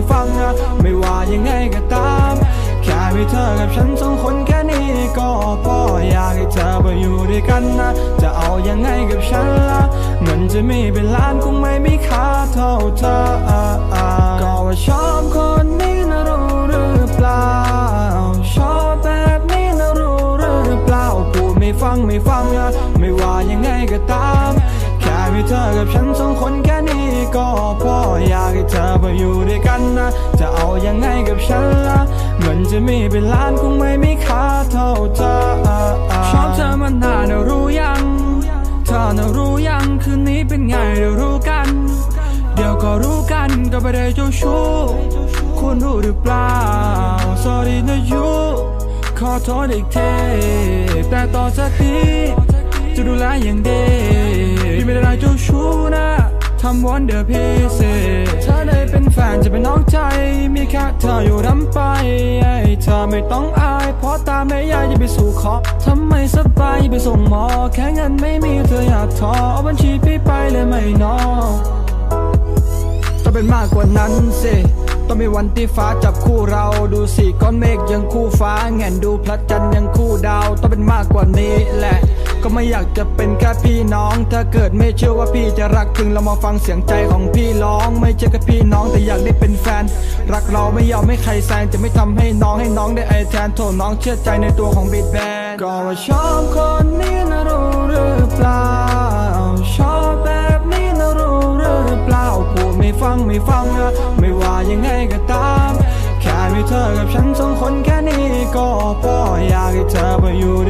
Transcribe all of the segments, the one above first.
ไม่ฟังอะไม่ว่ายังไงก็ตาม แค่มีเธอกับฉันสองคนแค่นี้ก็พออยากให้เธอมาอยู่ด้วยกันนะ จะเอายังไงกับฉันละเงินจะมีเป็นล้านคงไม่มีค่าเท่าเธอก็ว่าชอบคนนี้นะรู้หรือเปล่า ชอบแบบนี้นะรู้หรือเปล่าพูดไม่ฟังไม่ฟังอะไม่ว่ายังไงก็ตาม แค่มีเธอกับฉันสองคนแค่นี้ก็พอ เธอมาอยู่ด้วยกันนะ จะเอายังไงกับฉันละเงินจะมีเป็นล้านคงไม่มีค่าเท่าเธอชอบเธอมานานแล้วรู้ยัง เธอน่ะรู้ยังคืนนี้เป็นไงเดี๋ยวรู้กัน เดี๋ยวก็รู้กันก็ไม่ได้เจ้าชู้คุณรู้หรือเปล่า sorry นะยูขอโทษอีกทีแต่ต่อจากนี้ ทำวันเดอร์พิเศษถ้าได้เป็นแฟนจะเป็นน้องใจ มีแค่เธออยู่รำไปให้เธอไม่ต้องอาย เพราะตาไม่ยายจะไปสู่ขอทำไมสบายไปส่งหมอ แค่เงินไม่มีเธออยากทอเอาบัญชีพี่ไปเลยไม่นอต้องเป็นมากกว่านั้นสิต้องมีวันที่ฟ้าจับคู่เราดูสิก้อนเมฆยังคู่ฟ้าแง่นดูพระจันทร์ยังคู่ดาว ต้องเป็นมากกว่านี้แหละ ก็ไม่อยากจะเป็นแค่พี่น้อง ถ้าเกิดไม่เชื่อว่าพี่จะรักถึงเรามาฟังเสียงใจของพี่ร้อง ไม่ใช่แค่พี่น้องแต่อยากได้เป็นแฟน รักเราไม่ยอมให้ใครแซงจะไม่ทำให้น้องให้น้องได้ไอแทนโทษน้องเชื่อใจในตัวของบีดแบนก็ว่าชอบคนนี้นะรู้หรือเปล่าชอบแบบนี้นะรู้หรือเปล่าพูดไม่ฟังไม่ฟังอะไม่ว่ายังไงก็ตาม แค่มีเธอกับฉันสองคนแค่นี้ก็พออยากให้เธอมาอยู่ด้วย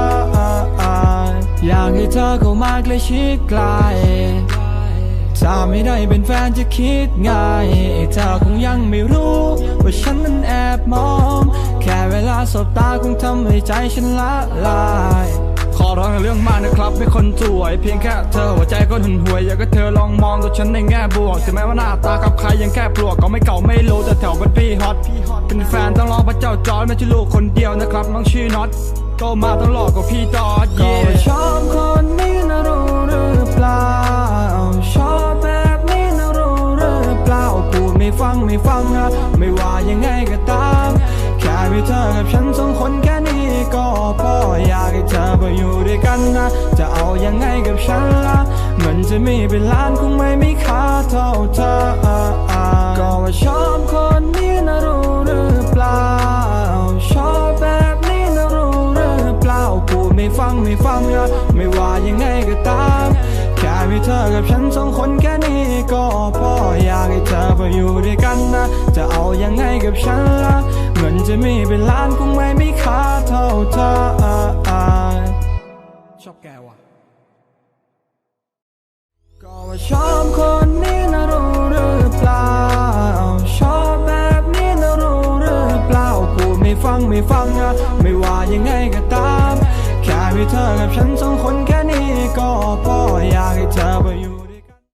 อ อยากให้เธอเข้ามาใกล้ชิดใกล้ถ้าไม่ได้เป็นแฟนจะคิดไงเธอคงยังไม่รู้ ว่าฉันนั้นแอบมอง แค่เวลาสบตาคงทำให้ใจฉันละลายขอร้องเรื่องมากนะครับไม่คนสวย เพียงแค่เธอหัวใจก็หึนหวย อยากให้เธอลองมองตัวฉันในแง่บวกถึงแม้ว่าหน้าตากับใครยังแค่ปลวกก็ไม่เก่าไม่รู้แต่แถวบ้านพี่ฮอตเป็นแฟนต้องรอพระเจ้าจอร์จไม่ใช่ลูกคนเดียวนะครับน้องชื่อน็อต โตมาต้องหลอกกับพี่จอร์จก็ชอบคนนี้นะรู้หรือเปล่า ชอบแบบนี้นะรู้หรือเปล่าพูดไม่ฟังไม่ฟังอะไม่ว่ายังไงก็ตาม แค่มีเธอกับฉันสองคนแค่นี้ก็พออยากให้เธอมาอยู่ด้วยกันนะ จะเอายังไงกับฉันละเงินจะมีเป็นล้านคงไม่มีค่าเท่าเธอก็ว่าชอบคนนี้ ฟังไม่ฟังอะไม่ว่ายังไงก็ตาม แค่มีเธอกับฉันสองคนแค่นี้ก็พออยากให้เธอมาอยู่ด้วยกันนะ จะเอายังไงกับฉันละเงินจะมีเป็นล้านคงไม่มีค่าเท่าเธอชอบแกว่ะก็ว่าชอบคนนี้นะรู้หรือเปล่าชอบแบบนี้นะรู้หรือเปล่าพูดไม่ฟังไม่ฟังอะไม่ แค่มีเธอกับฉันสองคนแค่นี้ก็พออยากให้เธอไปอยู่